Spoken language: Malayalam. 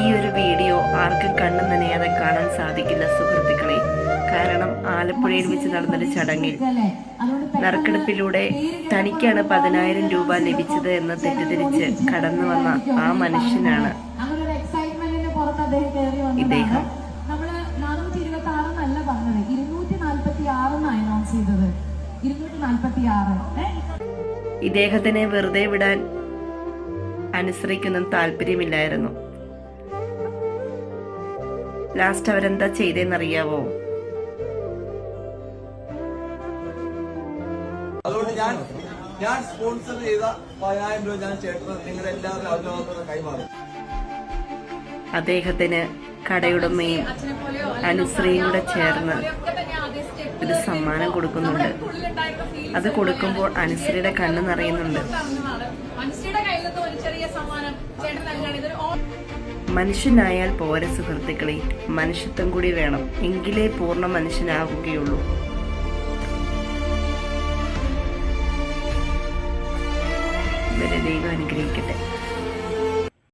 ഈ ഒരു വീഡിയോ ആർക്കും കണ്ണു നനയാതെ കാണാൻ സാധിക്കില്ല സുഹൃത്തുക്കളെ. കാരണം ആലപ്പുഴയിൽ വെച്ച് നടന്നൊരു ചടങ്ങിൽ നറുക്കെടുപ്പിലൂടെ തനിക്കാണ് പതിനായിരം രൂപ ലഭിച്ചത് എന്ന് തെറ്റിദ്ധരിച്ച് കടന്നു വന്ന ആ മനുഷ്യനാണ് ഇദ്ദേഹം. ഇദ്ദേഹത്തിനെ വെറുതെ വിടാൻ അനുസരിക്കൊന്നും താല്പര്യമില്ലായിരുന്നു. ലാസ്റ്റ് അവരെന്താ ചെയ്തേന്നറിയാവോ? അതുകൊണ്ട് ഞാൻ ഞാൻ സ്പോൺസർ ചെയ്ത പതിനായിരം രൂപ ഞാൻ ചേട്ടന് നിങ്ങളുടെ എല്ലാവരും അവലോകനത്തോടെ കൈമാറും. അദ്ദേഹത്തിന് കടയുടമയും അനുശ്രീയും കൂടെ ചേർന്ന് ഒരു സമ്മാനം കൊടുക്കുന്നുണ്ട്. അത് കൊടുക്കുമ്പോൾ അനുശ്രീയുടെ കണ്ണ് നിറയുന്നുണ്ട്. അനുശ്രീയുടെ കയ്യിൽ നിന്ന് ഒരു ചെറിയ സമ്മാനം ചേട്ടൻ നൽകുകയാണ്. ഇതൊരു മനുഷ്യനായാൽ പോര സുഹൃത്തുക്കളെ. മനുഷ്യത്വം കൂടി വേണം. എങ്കിലേ പൂർണ മനുഷ്യനാവുകയുള്ളൂ. ഇവരെ ദൈവം അനുഗ്രഹിക്കട്ടെ.